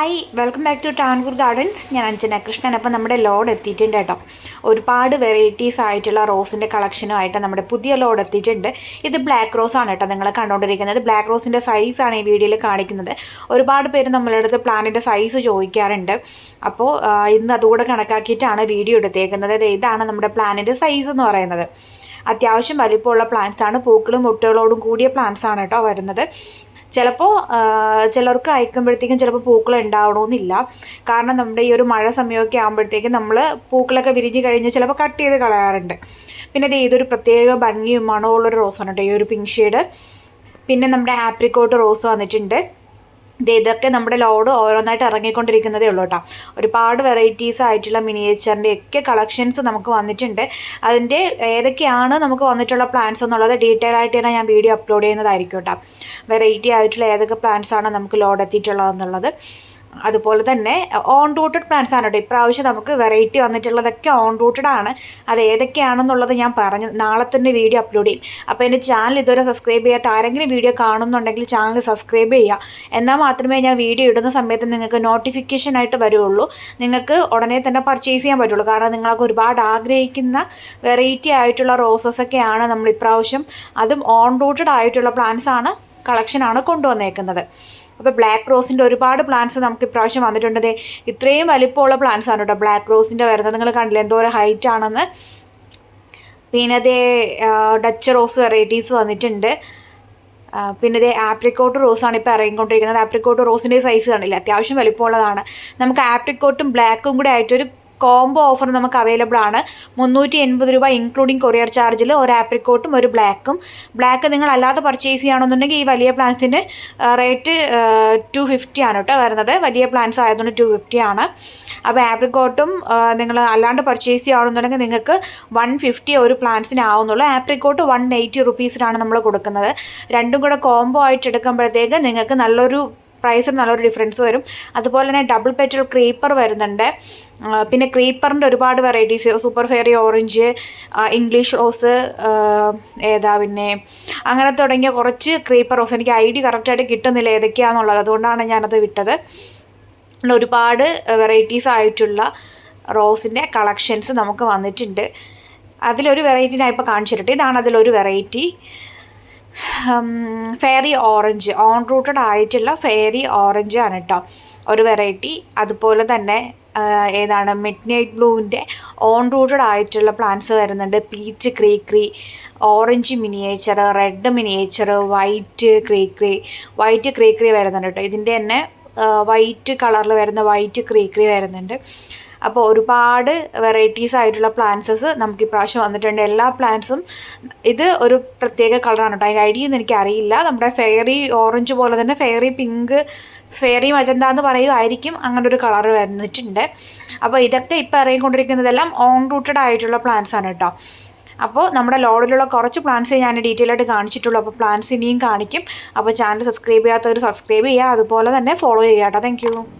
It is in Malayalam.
Hi welcome back to Tankoor gardens ഞാൻ അഞ്ജന കൃഷ്ണൻ. അപ്പം നമ്മുടെ ലോഡ് എത്തിയിട്ടുണ്ട് കേട്ടോ. ഒരുപാട് വെറൈറ്റീസ് ആയിട്ടുള്ള റോസിന്റെ കളക്ഷനുമായിട്ട് നമ്മുടെ പുതിയ ലോഡ് എത്തിയിട്ടുണ്ട്. ഇത് ബ്ലാക്ക് റോസ് ആണ് കേട്ടോ നിങ്ങൾ കണ്ടുകൊണ്ടിരിക്കുന്നത് ബ്ലാക്ക് റോസിന്റെ സൈസാണ് ഈ വീഡിയോയിൽ കാണിക്കുന്നത്. ഒരുപാട് പേര് നമ്മളുടെ അടുത്ത് പ്ലാനിന്റെ സൈസ് ചോദിക്കാറുണ്ട്. അപ്പോൾ ഇന്ന് അതുകൂടെ കണക്കാക്കിയിട്ടാണ് വീഡിയോ എടുത്തേക്കുന്നത്. ഇതാണ് നമ്മുടെ പ്ലാനിന്റെ സൈസ് എന്ന് പറയുന്നത്. അത്യാവശ്യം വലിപ്പമുള്ള പ്ലാന്റ്സ് ആണ്. പൂക്കളും മുട്ടകളോടും കൂടിയ പ്ലാന്റ്സ് ആണ് കേട്ടോ വരുന്നത്. ചിലപ്പോൾ ചിലർക്ക് അയക്കുമ്പോഴത്തേക്കും ചിലപ്പോൾ പൂക്കൾ ഉണ്ടാവണമെന്നില്ല കാരണം നമ്മുടെ ഈ ഒരു മഴ സമയമൊക്കെ ആകുമ്പോഴത്തേക്കും നമ്മൾ പൂക്കളൊക്കെ വിരിഞ്ഞ് കഴിഞ്ഞ് ചിലപ്പോൾ കട്ട് ചെയ്ത് കളയാറുണ്ട്. പിന്നെ അത് ഏതൊരു പ്രത്യേക ഭംഗിയും മണമുള്ളൊരു റോസാണ് കേട്ടോ ഈ ഒരു പിങ്ക് ഷെയ്ഡ് പിന്നെ നമ്മുടെ ആപ്രിക്കോട്ട് റോസ് വന്നിട്ടുണ്ട്. ഇതൊക്കെ നമ്മുടെ ലോഡ് ഓരോന്നായിട്ട് ഇറങ്ങിക്കൊണ്ടിരിക്കുന്നതേ ഉള്ളൂ കേട്ടോ. ഒരുപാട് വെറൈറ്റീസ് ആയിട്ടുള്ള മിനിയേച്ചറിന്റെ ഒക്കെ കളക്ഷൻസ് നമുക്ക് വന്നിട്ടുണ്ട്. അതിന്റെ ഏതൊക്കെയാണ് നമുക്ക് വന്നിട്ടുള്ള പ്ലാൻസ് എന്നുള്ളത് ഡീറ്റെയിൽ ആയിട്ട് തന്നെ ഞാൻ വീഡിയോ അപ്ലോഡ് ചെയ്യുന്നതായിരിക്കും കേട്ടോ. വെറൈറ്റി ആയിട്ടുള്ള ഏതൊക്കെ പ്ലാൻസ് ആണ് നമുക്ക് ലോഡ് എത്തിയിട്ടുള്ളതെന്നുള്ളത്. അതുപോലെ തന്നെ ഓൺ റൂട്ടഡ് പ്ലാന്റ്സ് ആണ് കേട്ടോ. ഇപ്രാവശ്യം നമുക്ക് വെറൈറ്റി വന്നിട്ടുള്ളതൊക്കെ ഓൺ റൂട്ടഡ് ആണ്. അത് ഏതൊക്കെയാണെന്നുള്ളത് ഞാൻ പറഞ്ഞു നാളെ തന്നെ വീഡിയോ അപ്ലോഡ് ചെയ്യും. അപ്പോൾ എന്റെ ചാനൽ ഇതുവരെ സബ്സ്ക്രൈബ് ചെയ്യാത്ത ആരെങ്കിലും വീഡിയോ കാണുന്നുണ്ടെങ്കിൽ ചാനൽ സബ്സ്ക്രൈബ് ചെയ്യുക. എന്നാൽ മാത്രമേ ഞാൻ വീഡിയോ ഇടുന്ന സമയത്ത് നിങ്ങൾക്ക് നോട്ടിഫിക്കേഷൻ ആയിട്ട് വരുള്ളൂ. നിങ്ങൾക്ക് ഉടനെ തന്നെ പർച്ചേസ് ചെയ്യാൻ പറ്റുള്ളൂ. കാരണം നിങ്ങൾക്ക് ഒരുപാട് ആഗ്രഹിക്കുന്ന വെറൈറ്റി ആയിട്ടുള്ള റോസസ് ഒക്കെയാണ് നമ്മൾ ഇപ്രാവശ്യം അതും ഓൺ റൂട്ടഡ് ആയിട്ടുള്ള പ്ലാന്റ്സ് ആണ്. കളക്ഷനാണ് കൊണ്ടുവന്നേക്കുന്നത്. അപ്പോൾ ബ്ലാക്ക് റോസിന്റെ ഒരുപാട് പ്ലാന്റ്സ് നമുക്ക് ഇപ്രാവശ്യം വന്നിട്ടുണ്ട്. ഇത്രയും വലിപ്പമുള്ള പ്ലാന്റ്സ് ആണ് കേട്ടോ ബ്ലാക്ക് റോസിന്റെ വരുന്നത്. നിങ്ങൾ കണ്ടില്ലേ എന്തോരം ഹൈറ്റ് ആണെന്ന്. പിന്നെ അതേ ഡച്ച് റോസ് വെറൈറ്റീസ് വന്നിട്ടുണ്ട്. പിന്നെ ഇതേ ആപ്രിക്കോട്ട് റോസാണ് ഇപ്പോൾ ഇറങ്ങിക്കൊണ്ടിരിക്കുന്നത്. ആപ്രിക്കോട്ട് റോസിന്റെ സൈസ് കാണില്ല അത്യാവശ്യം വലിപ്പമുള്ളതാണ്. നമുക്ക് ആപ്രിക്കോട്ടും ബ്ലാക്കും കൂടെ ആയിട്ടൊരു കോംബോ ഓഫർ നമുക്ക് അവൈലബിൾ ആണ്. മുന്നൂറ്റി എൺപത് രൂപ ഇൻക്ലൂഡിങ് കൊറിയർ ചാർജിൽ ഒരു ആപ്രിക്കോട്ടും ഒരു ബ്ലാക്കും ബ്ലാക്ക് നിങ്ങൾ അല്ലാതെ പർച്ചേസ് ചെയ്യുകയാണെന്നുണ്ടെങ്കിൽ ഈ വലിയ പ്ലാൻസിന് റേറ്റ് ടു ഫിഫ്റ്റി ആണ് കേട്ടോ വരുന്നത്. വലിയ പ്ലാൻസ് ആയതുകൊണ്ട് ടു ഫിഫ്റ്റി ആണ്. അപ്പോൾ ആപ്രിക്കോട്ടും നിങ്ങൾ അല്ലാണ്ട് പർച്ചേസ് ചെയ്യുകയാണെന്നുണ്ടെങ്കിൽ നിങ്ങൾക്ക് വൺ ഫിഫ്റ്റി ഒരു പ്ലാൻസിന് ആവുന്നുള്ളൂ. ആപ്രിക്കോട്ട് വൺ എയ്റ്റി റുപ്പീസിനാണ് നമ്മൾ കൊടുക്കുന്നത്. രണ്ടും കൂടെ കോംബോ ആയിട്ട് എടുക്കുമ്പോഴത്തേക്ക് നിങ്ങൾക്ക് നല്ലൊരു പ്രൈസിന് നല്ലൊരു ഡിഫറൻസ് വരും. അതുപോലെ തന്നെ ഡബിൾ പെറ്റൽ ക്രീപ്പർ വരുന്നുണ്ട്. പിന്നെ ക്രീപ്പറിന്റെ ഒരുപാട് varieties super fairy orange English rose ഏതാ പിന്നെ അങ്ങനെ തുടങ്ങിയ കുറച്ച് ക്രീപ്പർ റോസ് എനിക്ക് ഐ ഡി കറക്റ്റായിട്ട് കിട്ടുന്നില്ല ഏതൊക്കെയാണെന്നുള്ളത് അതുകൊണ്ടാണ് ഞാനത് വിട്ടത്. ഒരുപാട് വെറൈറ്റീസ് ആയിട്ടുള്ള റോസിന്റെ കളക്ഷൻസ് നമുക്ക് വന്നിട്ടുണ്ട്. അതിലൊരു വെറൈറ്റി ഞാൻ ഇപ്പോൾ കാണിച്ചിട്ടുണ്ട് ഇതാണ് അതിലൊരു variety fairy orange own rooted ആയിട്ടുള്ള ഫെയറി ഓറഞ്ച് ആണ് കേട്ടോ ഒരു വെറൈറ്റി അതുപോലെ തന്നെ ഏതാണ് മിഡ് നൈറ്റ് ബ്ലൂവിന്റെ ഓൺ റൂട്ടഡ് ആയിട്ടുള്ള പ്ലാന്റ്സ് വരുന്നുണ്ട്. Peach cri cri orange miniature red miniature white cri cri white cri cri വരുന്നുണ്ട് കേട്ടോ ഇതിന്റെ തന്നെ വൈറ്റ് കളറിൽ വരുന്ന വൈറ്റ് ക്രീക്രി വരുന്നുണ്ട്. അപ്പോൾ ഒരുപാട് വെറൈറ്റീസ് ആയിട്ടുള്ള പ്ലാന്റ്സസ് നമുക്ക് ഇപ്രാവശ്യം വന്നിട്ടുണ്ട്. എല്ലാ പ്ലാന്റ്സും ഇത് ഒരു പ്രത്യേക കളറാണ് കേട്ടോ. അതിന്റെ ഐഡിയ ഒന്നും എനിക്കറിയില്ല. നമ്മുടെ ഫെയറി ഓറഞ്ച് പോലെ തന്നെ ഫെയറി പിങ്ക് ഫെയറി മജന്ത എന്ന് പറയുമായിരിക്കും അങ്ങനെ ഒരു കളർ വന്നിട്ടുണ്ട്. അപ്പോൾ ഇതൊക്കെ ഇപ്പോൾ ഇറങ്ങിക്കൊണ്ടിരിക്കുന്നതെല്ലാം ഓൺ റൂട്ടഡ് ആയിട്ടുള്ള പ്ലാന്റ്സ് ആണ് കേട്ടോ. അപ്പോൾ നമ്മുടെ ലോഡിലുള്ള കുറച്ച് പ്ലാൻസ് ഞാൻ ഡീറ്റെയിൽ ആയിട്ട് കാണിച്ചിട്ടുള്ളൂ. അപ്പോൾ പ്ലാൻസ് ഇനിയും കാണിക്കും. അപ്പോൾ ചാനൽ സബ്സ്ക്രൈബ് ചെയ്യാത്തവർ സബ്സ്ക്രൈബ് ചെയ്യുക. അതുപോലെ തന്നെ ഫോളോ ചെയ്യുക കേട്ടോ. താങ്ക്